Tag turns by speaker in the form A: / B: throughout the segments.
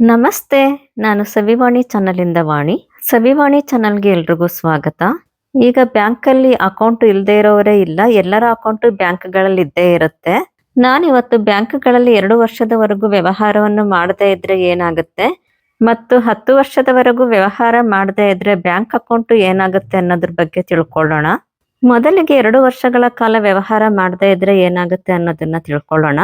A: ನಮಸ್ತೆ, ನಾನು ಸವಿವಾಣಿ ಚಾನಲಿಂದ ವಾಣಿ. ಸವಿವಾಣಿ ಚಾನಲ್ಗೆ ಎಲ್ರಿಗೂ ಸ್ವಾಗತ. ಈಗ ಬ್ಯಾಂಕಲ್ಲಿ ಅಕೌಂಟ್ ಇಲ್ಲದೆ ಇರೋರೇ ಇಲ್ಲ, ಎಲ್ಲರ ಅಕೌಂಟ್ ಬ್ಯಾಂಕ್ಗಳಲ್ಲಿ ಇದ್ದೇ ಇರುತ್ತೆ. ನಾನಿವತ್ತು ಬ್ಯಾಂಕ್ಗಳಲ್ಲಿ ಎರಡು ವರ್ಷದವರೆಗೂ ವ್ಯವಹಾರವನ್ನು ಮಾಡದೇ ಇದ್ರೆ ಏನಾಗುತ್ತೆ? ಮತ್ತು ಹತ್ತು ವರ್ಷದವರೆಗೂ ವ್ಯವಹಾರ ಮಾಡದೇ ಇದ್ರೆ ಬ್ಯಾಂಕ್ ಅಕೌಂಟ್ ಏನಾಗುತ್ತೆ ಅನ್ನೋದ್ರ ಬಗ್ಗೆ ತಿಳ್ಕೊಳ್ಳೋಣ. ಮೊದಲಿಗೆ ಎರಡು ವರ್ಷಗಳ ಕಾಲ ವ್ಯವಹಾರ ಮಾಡದೇ ಇದ್ರೆ ಏನಾಗುತ್ತೆ ಅನ್ನೋದನ್ನ ತಿಳ್ಕೊಳ್ಳೋಣ.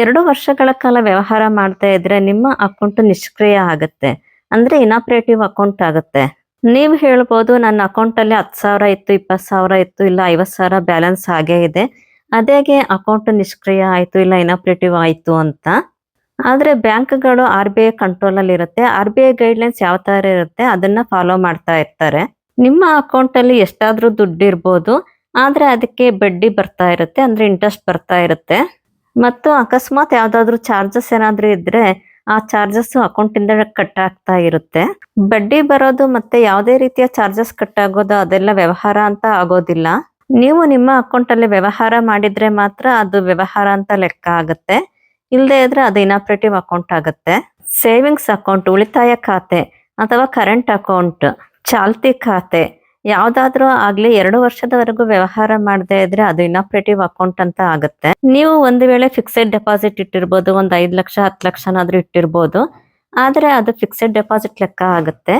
A: ಎರಡು ವರ್ಷಗಳ ಕಾಲ ವ್ಯವಹಾರ ಮಾಡ್ತಾ ಇದ್ರೆ ನಿಮ್ಮ ಅಕೌಂಟ್ ನಿಷ್ಕ್ರಿಯ ಆಗುತ್ತೆ. ಅಂದ್ರೆ ಇನಾಪರೇಟಿವ್ ಅಕೌಂಟ್ ಆಗುತ್ತೆ. ನೀವು ಹೇಳ್ಬೋದು, ನನ್ನ ಅಕೌಂಟ್ ಅಲ್ಲಿ ಹತ್ತು ಸಾವಿರ ಇತ್ತು, ಇಪ್ಪತ್ತು ಸಾವಿರ ಇತ್ತು, ಇಲ್ಲ ಐವತ್ತು ಸಾವಿರ ಬ್ಯಾಲೆನ್ಸ್ ಹಾಗೆ ಇದೆ. ಅದೇಗೆ ಅಕೌಂಟ್ ನಿಷ್ಕ್ರಿಯ ಆಯ್ತು, ಇಲ್ಲ ಇನಾಪರೇಟಿವ್ ಆಯ್ತು ಅಂತ. ಆದ್ರೆ ಬ್ಯಾಂಕ್ಗಳು ಆರ್ ಬಿ ಐ ಕಂಟ್ರೋಲ್ ಅಲ್ಲಿ ಇರುತ್ತೆ ಆರ್ ಬಿ ಐ ಗೈಡ್ಲೈನ್ಸ್ ಯಾವ ತರ ಇರುತ್ತೆ, ಅದನ್ನ ಫಾಲೋ ಮಾಡ್ತಾ ಇರ್ತಾರೆ. ನಿಮ್ಮ ಅಕೌಂಟ್ ಅಲ್ಲಿ ಎಷ್ಟಾದ್ರೂ ದುಡ್ಡು ಇರ್ಬೋದು, ಆದರೆ ಅದಕ್ಕೆ ಬಡ್ಡಿ ಬರ್ತಾ ಇರುತ್ತೆ, ಅಂದ್ರೆ ಇಂಟ್ರೆಸ್ಟ್ ಬರ್ತಾ ಇರುತ್ತೆ. ಮತ್ತು ಅಕಸ್ಮಾತ್ ಯಾವುದಾದ್ರೂ ಚಾರ್ಜಸ್ ಏನಾದರೂ ಇದ್ದರೆ ಆ ಚಾರ್ಜಸ್ ಅಕೌಂಟಿಂದ ಕಟ್ ಆಗ್ತಾ ಇರುತ್ತೆ. ಬಡ್ಡಿ ಬರೋದು ಮತ್ತೆ ಯಾವುದೇ ರೀತಿಯ ಚಾರ್ಜಸ್ ಕಟ್ ಆಗೋದು, ಅದೆಲ್ಲ ವ್ಯವಹಾರ ಅಂತ ಆಗೋದಿಲ್ಲ. ನೀವು ನಿಮ್ಮ ಅಕೌಂಟ್ ಅಲ್ಲಿ ವ್ಯವಹಾರ ಮಾಡಿದ್ರೆ ಮಾತ್ರ ಅದು ವ್ಯವಹಾರ ಅಂತ ಲೆಕ್ಕ ಆಗುತ್ತೆ. ಇಲ್ಲದೆ ಇದ್ರೆ ಅದು ಇನಾಪರೇಟಿವ್ ಅಕೌಂಟ್ ಆಗುತ್ತೆ. ಸೇವಿಂಗ್ಸ್ ಅಕೌಂಟ್ ಉಳಿತಾಯ ಖಾತೆ ಅಥವಾ ಕರೆಂಟ್ ಅಕೌಂಟ್ ಚಾಲ್ತಿ ಖಾತೆ. ಯಾವ್ದಾದ್ರೂ ಆಗ್ಲಿ ಎರಡು ವರ್ಷದವರೆಗೂ ವ್ಯವಹಾರ ಮಾಡದೇ ಇದ್ರೆ ಅದು ಇನ್ಆಪರೇಟಿವ್ ಅಕೌಂಟ್ ಅಂತ ಆಗುತ್ತೆ. ನೀವು ಒಂದು ವೇಳೆ ಫಿಕ್ಸೆಡ್ ಡೆಪಾಸಿಟ್ ಇಟ್ಟಿರ್ಬೋದು, ಒಂದ್ ಐದು ಲಕ್ಷ, ಹತ್ತು ಲಕ್ಷನಾದ್ರೂ ಇಟ್ಟಿರ್ಬೋದು, ಆದ್ರೆ ಅದು ಫಿಕ್ಸೆಡ್ ಡೆಪಾಸಿಟ್ ಲೆಕ್ಕ ಆಗುತ್ತೆ.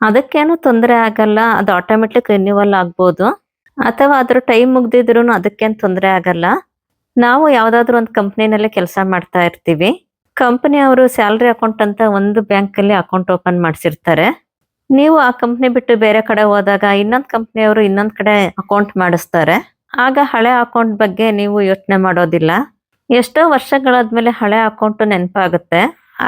A: ಅದಕ್ಕೇನು ತೊಂದರೆ ಆಗಲ್ಲ, ಅದು ಆಟೋಮೆಟಿಕ್ ರಿನ್ಯೂವಲ್ ಆಗ್ಬೋದು. ಅಥವಾ ಅದ್ರ ಟೈಮ್ ಮುಗ್ದಿದ್ರು ಅದಕ್ಕೇನು ತೊಂದರೆ ಆಗಲ್ಲ. ನಾವು ಯಾವ್ದಾದ್ರು ಒಂದು ಕಂಪ್ನಿನಲ್ಲಿ ಕೆಲಸ ಮಾಡ್ತಾ ಇರ್ತೀವಿ. ಕಂಪನಿ ಅವರು ಸ್ಯಾಲ್ರಿ ಅಕೌಂಟ್ ಅಂತ ಒಂದು ಬ್ಯಾಂಕ್ ಅಲ್ಲಿ ಅಕೌಂಟ್ ಓಪನ್ ಮಾಡಿಸಿರ್ತಾರೆ. ನೀವು ಆ ಕಂಪ್ನಿ ಬಿಟ್ಟು ಬೇರೆ ಕಡೆ ಹೋದಾಗ ಇನ್ನೊಂದ್ ಕಂಪ್ನಿಯವರು ಇನ್ನೊಂದ್ ಕಡೆ ಅಕೌಂಟ್ ಮಾಡಿಸ್ತಾರೆ. ಆಗ ಹಳೆ ಅಕೌಂಟ್ ಬಗ್ಗೆ ನೀವು ಯೋಚನೆ ಮಾಡೋದಿಲ್ಲ. ಎಷ್ಟೋ ವರ್ಷಗಳಾದ್ಮೇಲೆ ಹಳೆ ಅಕೌಂಟ್ ನೆನಪಾಗುತ್ತೆ.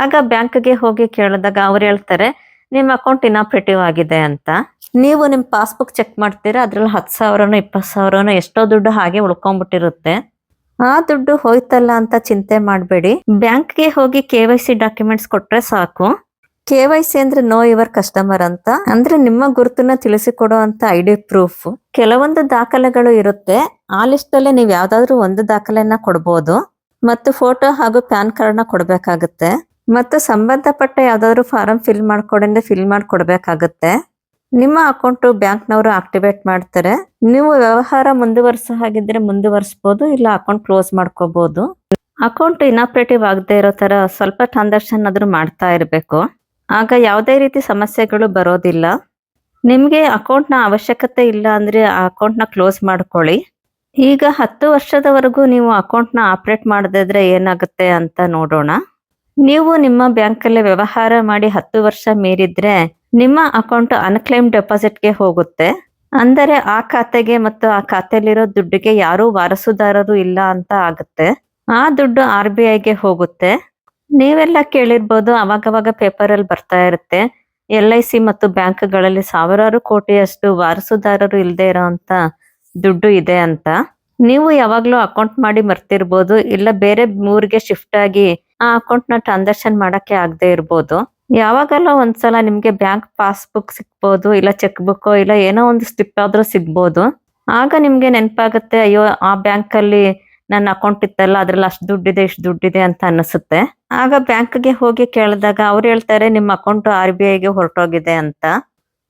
A: ಆಗ ಬ್ಯಾಂಕ್ಗೆ ಹೋಗಿ ಕೇಳಿದಾಗ ಅವ್ರು ಹೇಳ್ತಾರೆ, ನಿಮ್ಮ ಅಕೌಂಟ್ ಇನಾಪರೇಟಿವ್ ಆಗಿದೆ ಅಂತ. ನೀವು ನಿಮ್ ಪಾಸ್ಬುಕ್ ಚೆಕ್ ಮಾಡ್ತೀರಾ, ಅದ್ರಲ್ಲಿ ಹತ್ತು ಸಾವಿರನೋ ಇಪ್ಪತ್ತು ಸಾವಿರನೋ ಎಷ್ಟೋ ದುಡ್ಡು ಹಾಗೆ ಉಳ್ಕೊಂಡ್ಬಿಟ್ಟಿರುತ್ತೆ ಆ ದುಡ್ಡು ಹೋಯ್ತಲ್ಲ ಅಂತ ಚಿಂತೆ ಮಾಡಬೇಡಿ. ಬ್ಯಾಂಕ್ಗೆ ಹೋಗಿ ಕೆ ವೈ ಸಿ ಡಾಕ್ಯುಮೆಂಟ್ಸ್ ಕೊಟ್ರೆ ಸಾಕು. ಕೆ ವೈ ಸಿ ಅಂದ್ರೆ ನೋ ಯುವರ್ ಕಸ್ಟಮರ್ ಅಂತ. ಅಂದ್ರೆ ನಿಮ್ಮ ಗುರುತನ್ನ ತಿಳಿಸಿಕೊಡೋ ಅಂತ ಐ ಡಿ ಪ್ರೂಫ್. ಕೆಲವೊಂದು ದಾಖಲೆಗಳು ಇರುತ್ತೆ. ಆ ಲಿಸ್ಟ್ ಅಲ್ಲಿ ನೀವು ಯಾವ್ದಾದ್ರು ಒಂದು ದಾಖಲೆನ ಕೊಡ್ಬೋದು. ಮತ್ತು ಫೋಟೋ ಹಾಗೂ ಪ್ಯಾನ್ ಕಾರ್ಡ್ನ ಕೊಡ್ಬೇಕಾಗುತ್ತೆ. ಮತ್ತು ಸಂಬಂಧಪಟ್ಟ ಯಾವ್ದಾದ್ರು ಫಾರಂ ಫಿಲ್ ಮಾಡ್ಕೊಡಂದ್ರೆ ಫಿಲ್ ಮಾಡಿ ಕೊಡ್ಬೇಕಾಗುತ್ತೆ ನಿಮ್ಮ ಅಕೌಂಟ್ ಬ್ಯಾಂಕ್ನವರು ಆಕ್ಟಿವೇಟ್ ಮಾಡ್ತಾರೆ. ನೀವು ವ್ಯವಹಾರ ಮುಂದುವರ್ಸ ಹಾಗಿದ್ರೆ ಮುಂದುವರ್ಸ್ಬೋದು, ಇಲ್ಲ ಅಕೌಂಟ್ ಕ್ಲೋಸ್ ಮಾಡ್ಕೋಬಹುದು ಅಕೌಂಟ್ ಇನಾಪರೇಟಿವ್ ಆಗದೆ ಇರೋ ತರ ಸ್ವಲ್ಪ ಟ್ರಾನ್ಸಾಕ್ಷನ್ ಆದ್ರೂ ಮಾಡ್ತಾ ಇರಬೇಕು. ಆಗ ಯಾವುದೇ ರೀತಿ ಸಮಸ್ಯೆಗಳು ಬರೋದಿಲ್ಲ. ನಿಮಗೆ ಅಕೌಂಟ್ನ ಅವಶ್ಯಕತೆ ಇಲ್ಲ ಅಂದ್ರೆ ಆ ಅಕೌಂಟ್ನ ಕ್ಲೋಸ್ ಮಾಡ್ಕೊಳ್ಳಿ. ಈಗ ಹತ್ತು ವರ್ಷದವರೆಗೂ ನೀವು ಅಕೌಂಟ್ನ ಆಪರೇಟ್ ಮಾಡದಿದ್ರೆ ಏನಾಗುತ್ತೆ ಅಂತ ನೋಡೋಣ. ನೀವು ನಿಮ್ಮ ಬ್ಯಾಂಕಲ್ಲಿ ವ್ಯವಹಾರ ಮಾಡಿ ಹತ್ತು ವರ್ಷ ಮೀರಿದ್ರೆ ನಿಮ್ಮ ಅಕೌಂಟ್ ಅನ್ಕ್ಲೈಮ್ ಡೆಪಾಸಿಟ್ಗೆ ಹೋಗುತ್ತೆ. ಅಂದರೆ ಆ ಖಾತೆಗೆ ಮತ್ತು ಆ ಖಾತೆಯಲ್ಲಿರೋ ದುಡ್ಡಿಗೆ ಯಾರೂ ವಾರಸುದಾರರು ಇಲ್ಲ ಅಂತ ಆಗುತ್ತೆ. ಆ ದುಡ್ಡು ಆರ್ ಬಿ ಐಗೆ ಹೋಗುತ್ತೆ. ನೀವೆಲ್ಲ ಕೇಳಿರ್ಬೋದು, ಅವಾಗವಾಗ ಪೇಪರ್ ಅಲ್ಲಿ ಬರ್ತಾ ಇರುತ್ತೆ. ಎಲ್ ಐ ಸಿ ಮತ್ತು ಬ್ಯಾಂಕ್ಗಳಲ್ಲಿ ಸಾವಿರಾರು ಕೋಟಿಯಷ್ಟು ವಾರಸುದಾರರು ಇಲ್ಲದೆ ಇರೋಂತ ದುಡ್ಡು ಇದೆ ಅಂತ. ನೀವು ಯಾವಾಗ್ಲೂ ಅಕೌಂಟ್ ಮಾಡಿ ಮರ್ತಿರ್ಬೋದು, ಇಲ್ಲ ಬೇರೆ ಊರಿಗೆ ಶಿಫ್ಟ್ ಆಗಿ ಆ ಅಕೌಂಟ್ನ ಟ್ರಾನ್ಸಾಕ್ಷನ್ ಮಾಡಕ್ಕೆ ಆಗದೆ ಇರ್ಬೋದು. ಯಾವಾಗಲ್ಲ ಒಂದ್ಸಲ ನಿಮ್ಗೆ ಬ್ಯಾಂಕ್ ಪಾಸ್ಬುಕ್ ಸಿಗ್ಬೋದು, ಇಲ್ಲ ಚೆಕ್ ಬುಕ್ ಇಲ್ಲ ಏನೋ ಒಂದು ಸ್ಲಿಪ್ ಆದ್ರೂ ಸಿಗ್ಬೋದು. ಆಗ ನಿಮ್ಗೆ ನೆನಪಾಗುತ್ತೆ, ಅಯ್ಯೋ, ಆ ಬ್ಯಾಂಕ್ ಅಲ್ಲಿ ನನ್ನ ಅಕೌಂಟ್ ಇತ್ತಲ್ಲ, ಅದ್ರಲ್ಲಿ ಅಷ್ಟು ದುಡ್ಡಿದೆ, ಇಷ್ಟು ದುಡ್ಡಿದೆ ಅಂತ ಅನಿಸುತ್ತೆ ಆಗ ಬ್ಯಾಂಕ್ಗೆ ಹೋಗಿ ಕೇಳಿದಾಗ ಅವ್ರು ಹೇಳ್ತಾರೆ, ನಿಮ್ಮ ಅಕೌಂಟ್ ಆರ್ ಬಿ ಐಗೆ ಹೊರಟೋಗಿದೆ ಅಂತ.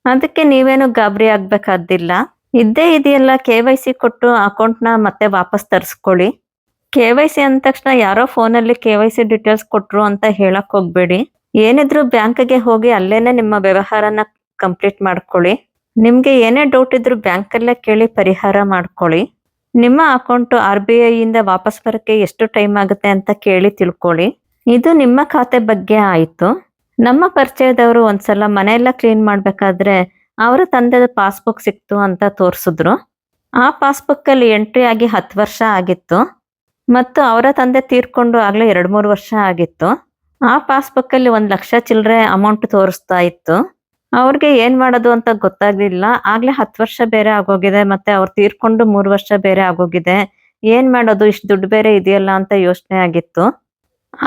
A: ಅದಕ್ಕೆ ನೀವೇನು ಗಾಬರಿ ಆಗ್ಬೇಕಾದಿಲ್ಲ ಇದ್ದೇ ಇದೆಯಲ್ಲ ಕೆ ವೈ ಸಿ ಕೊಟ್ಟು ಅಕೌಂಟ್ನ ಮತ್ತೆ ವಾಪಸ್ ತರಿಸ್ಕೊಳ್ಳಿ. ಕೆ ವೈ ಸಿ ಅಂದ ತಕ್ಷಣ ಯಾರೋ ಫೋನಲ್ಲಿ ಕೆ ವೈ ಸಿ ಡೀಟೇಲ್ಸ್ ಕೊಟ್ರು ಅಂತ ಹೇಳಕ್ ಹೋಗ್ಬೇಡಿ. ಏನಿದ್ರು ಬ್ಯಾಂಕ್ಗೆ ಹೋಗಿ ಅಲ್ಲೇನೆ ನಿಮ್ಮ ವ್ಯವಹಾರನ ಕಂಪ್ಲೀಟ್ ಮಾಡ್ಕೊಳ್ಳಿ. ನಿಮ್ಗೆ ಏನೇ ಡೌಟ್ ಇದ್ರು ಬ್ಯಾಂಕಲ್ಲೇ ಕೇಳಿ ಪರಿಹಾರ ಮಾಡ್ಕೊಳ್ಳಿ. ನಿಮ್ಮ ಅಕೌಂಟ್ ಆರ್ ಬಿ ಐ ಇಂದ ವಾಪಸ್ ಬರಕ್ಕೆ ಎಷ್ಟು ಟೈಮ್ ಆಗುತ್ತೆ ಅಂತ ಕೇಳಿ ತಿಳ್ಕೊಳ್ಳಿ. ಇದು ನಿಮ್ಮ ಖಾತೆ ಬಗ್ಗೆ ಆಯಿತು. ನಮ್ಮ ಪರಿಚಯದವರು ಒಂದ್ಸಲ ಮನೆಯೆಲ್ಲ ಕ್ಲೀನ್ ಮಾಡ್ಬೇಕಾದ್ರೆ ಅವರ ತಂದೆದ ಪಾಸ್ಬುಕ್ ಸಿಕ್ತು ಅಂತ ತೋರಿಸಿದ್ರು. ಆ ಪಾಸ್ಬುಕ್ ಅಲ್ಲಿ ಎಂಟ್ರಿ ಆಗಿ ಹತ್ತು ವರ್ಷ ಆಗಿತ್ತು. ಮತ್ತು ಅವರ ತಂದೆ ತೀರ್ಕೊಂಡು ಆಗಲೇ ಎರಡು ಮೂರು ವರ್ಷ ಆಗಿತ್ತು. ಆ ಪಾಸ್ಬುಕ್ ಅಲ್ಲಿ ಒಂದು ಲಕ್ಷ ಚಿಲ್ಲರೆ ಅಮೌಂಟ್ ತೋರಿಸ್ತಾ ಇತ್ತು. ಅವ್ರಿಗೆ ಏನ್ ಮಾಡೋದು ಅಂತ ಗೊತ್ತಾಗ್ಲಿಲ್ಲ. ಆಗ್ಲೇ ಹತ್ತು ವರ್ಷ ಬೇರೆ ಆಗೋಗಿದೆ, ಮತ್ತೆ ಅವ್ರು ತೀರ್ಕೊಂಡು ಮೂರು ವರ್ಷ ಬೇರೆ ಆಗೋಗಿದೆ. ಏನ್ ಮಾಡೋದು? ಇಷ್ಟು ದುಡ್ಡು ಬೇರೆ ಇದೆಯಲ್ಲ ಅಂತ ಯೋಚನೆ ಆಗಿತ್ತು.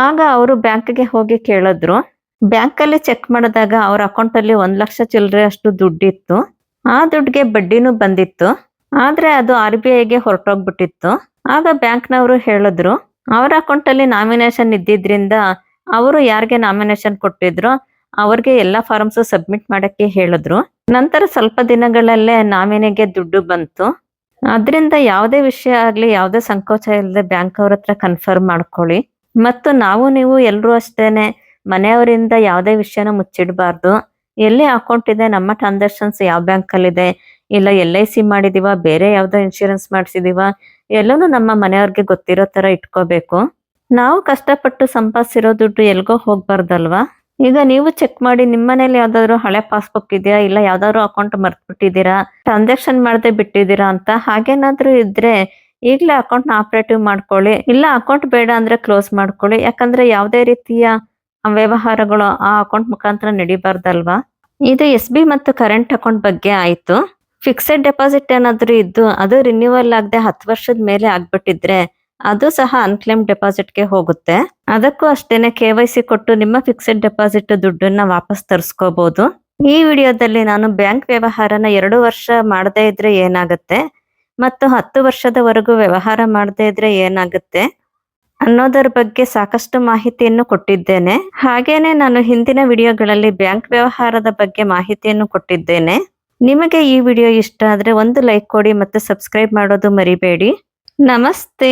A: ಆಗ ಅವರು ಬ್ಯಾಂಕ್ಗೆ ಹೋಗಿ ಕೇಳಿದ್ರು. ಬ್ಯಾಂಕ್ ಅಲ್ಲಿ ಚೆಕ್ ಮಾಡಿದಾಗ ಅವ್ರ ಅಕೌಂಟ್ ಅಲ್ಲಿ ಒಂದ್ ಲಕ್ಷ ಚಿಲ್ಲರೆ ಅಷ್ಟು ದುಡ್ಡಿತ್ತು. ಆ ದುಡ್ಡಿಗೆ ಬಡ್ಡಿನೂ ಬಂದಿತ್ತು. ಆದ್ರೆ ಅದು ಆರ್ ಬಿ ಐಗೆ ಹೊರಟೋಗ್ಬಿಟ್ಟಿತ್ತು. ಆಗ ಬ್ಯಾಂಕ್ನವರು ಹೇಳಿದ್ರು, ಅವ್ರ ಅಕೌಂಟ್ ಅಲ್ಲಿ ನಾಮಿನೇಷನ್ ಇದ್ದಿದ್ರಿಂದ ಅವರು ಯಾರಿಗೆ ನಾಮಿನೇಷನ್ ಕೊಟ್ಟಿದ್ರು? ಅವ್ರಿಗೆ ಎಲ್ಲ ಫಾರ್ಮ್ಸ್ ಸಬ್ಮಿಟ್ ಮಾಡಕ್ಕೆ ಹೇಳಿದ್ರು. ನಂತರ ಸ್ವಲ್ಪ ದಿನಗಳಲ್ಲೇ ನಾಮಿನಿಗೆ ದುಡ್ಡು ಬಂತು. ಅದರಿಂದ ಯಾವುದೇ ವಿಷಯ ಆಗ್ಲಿ, ಯಾವುದೇ ಸಂಕೋಚ ಇಲ್ಲದೆ ಬ್ಯಾಂಕ್ ಅವ್ರ ಹತ್ರ ಕನ್ಫರ್ಮ್ ಮಾಡ್ಕೊಳ್ಳಿ. ಮತ್ತು ನಾವು ನೀವು ಎಲ್ಲರೂ ಅಷ್ಟೇನೆ ಮನೆಯವರಿಂದ ಯಾವುದೇ ವಿಷಯನ ಮುಚ್ಚಿಡಬಾರ್ದು. ಎಲ್ಲಿ ಅಕೌಂಟ್ ಇದೆ, ನಮ್ಮ ಟ್ರಾನ್ಸಾಕ್ಷನ್ಸ್ ಯಾವ ಬ್ಯಾಂಕ್ ಅಲ್ಲಿ ಇದೆ ಇಲ್ಲ ಎಲ್ ಐ ಸಿ ಮಾಡಿದೀವ, ಬೇರೆ ಯಾವ್ದೋ ಇನ್ಶೂರೆನ್ಸ್ ಮಾಡಿಸಿದೀವ, ಎಲ್ಲನೂ ನಮ್ಮ ಮನೆಯವ್ರಿಗೆ ಗೊತ್ತಿರೋ ತರ ಇಟ್ಕೋಬೇಕು. ನಾವು ಕಷ್ಟಪಟ್ಟು ಸಂಪಾದಿಸಿರೋ ದುಡ್ಡು ಎಲ್ಗೋ ಹೋಗ್ಬಾರ್ದಲ್ವಾ? ಈಗ ನೀವು ಚೆಕ್ ಮಾಡಿ ನಿಮ್ಮ ಮನೇಲಿ ಯಾವ್ದಾದ್ರು ಹಳೆ ಪಾಸ್ಬುಕ್ ಇದೆಯಾ? ಇಲ್ಲ ಯಾವ್ದಾದ್ರು ಅಕೌಂಟ್ ಮರ್ತ್ಬಿಟ್ಟಿದ್ದೀರಾ? ಟ್ರಾನ್ಸಾಕ್ಷನ್ ಮಾಡದೆ ಬಿಟ್ಟಿದ್ದೀರಾ ಅಂತ ಹಾಗೇನಾದ್ರೂ ಇದ್ರೆ ಈಗಲೇ ಅಕೌಂಟ್ನ ಆಪರೇಟಿವ್ ಮಾಡ್ಕೊಳ್ಳಿ. ಇಲ್ಲ ಅಕೌಂಟ್ ಬೇಡ ಅಂದ್ರೆ ಕ್ಲೋಸ್ ಮಾಡ್ಕೊಳ್ಳಿ. ಯಾಕಂದ್ರೆ ಯಾವುದೇ ರೀತಿಯ ವ್ಯವಹಾರಗಳು ಆ ಅಕೌಂಟ್ ಮುಖಾಂತರ ನಡಿಬಾರ್ದಲ್ವಾ? ಇದು ಎಸ್ ಬಿ ಮತ್ತು ಕರೆಂಟ್ ಅಕೌಂಟ್ ಬಗ್ಗೆ ಆಯ್ತು. ಫಿಕ್ಸೆಡ್ ಡೆಪಾಸಿಟ್ ಏನಾದ್ರೂ ಇದ್ದು ಅದು ರಿನ್ಯೂವಲ್ ಆಗದೆ ಹತ್ತು ವರ್ಷದ ಮೇಲೆ ಆಗ್ಬಿಟ್ಟಿದ್ರೆ ಅದು ಸಹ ಅನ್ಕ್ಲೇಮ್ ಡೆಪಾಸಿಟ್ಗೆ ಹೋಗುತ್ತೆ. ಅದಕ್ಕೂ ಅಷ್ಟೇನೆ ಕೆ ಕೊಟ್ಟು ನಿಮ್ಮ ಫಿಕ್ಸೆಡ್ ಡೆಪಾಸಿಟ್ ದುಡ್ಡನ್ನ ವಾಪಸ್ ತರಿಸ್ಕೋಬಹುದು ಈ ವಿಡಿಯೋದಲ್ಲಿ ನಾನು ಬ್ಯಾಂಕ್ ವ್ಯವಹಾರನ ಎರಡು ವರ್ಷ ಮಾಡದೇ ಇದ್ರೆ ಏನಾಗುತ್ತೆ? ಮತ್ತು ಹತ್ತು ವರ್ಷದವರೆಗೂ ವ್ಯವಹಾರ ಮಾಡದೇ ಇದ್ರೆ ಏನಾಗುತ್ತೆ? ಅನ್ನೋದರ ಬಗ್ಗೆ ಸಾಕಷ್ಟು ಮಾಹಿತಿಯನ್ನು ಕೊಟ್ಟಿದ್ದೇನೆ. ಹಾಗೇನೆ ನಾನು ಹಿಂದಿನ ವಿಡಿಯೋಗಳಲ್ಲಿ ಬ್ಯಾಂಕ್ ವ್ಯವಹಾರದ ಬಗ್ಗೆ ಮಾಹಿತಿಯನ್ನು ಕೊಟ್ಟಿದ್ದೇನೆ. ನಿಮಗೆ ಈ ವಿಡಿಯೋ ಇಷ್ಟ ಆದರೆ ಒಂದು ಲೈಕ್ ಕೊಡಿ ಮತ್ತು ಸಬ್ಸ್ಕ್ರೈಬ್ ಮಾಡೋದು ಮರಿಬೇಡಿ. ನಮಸ್ತೆ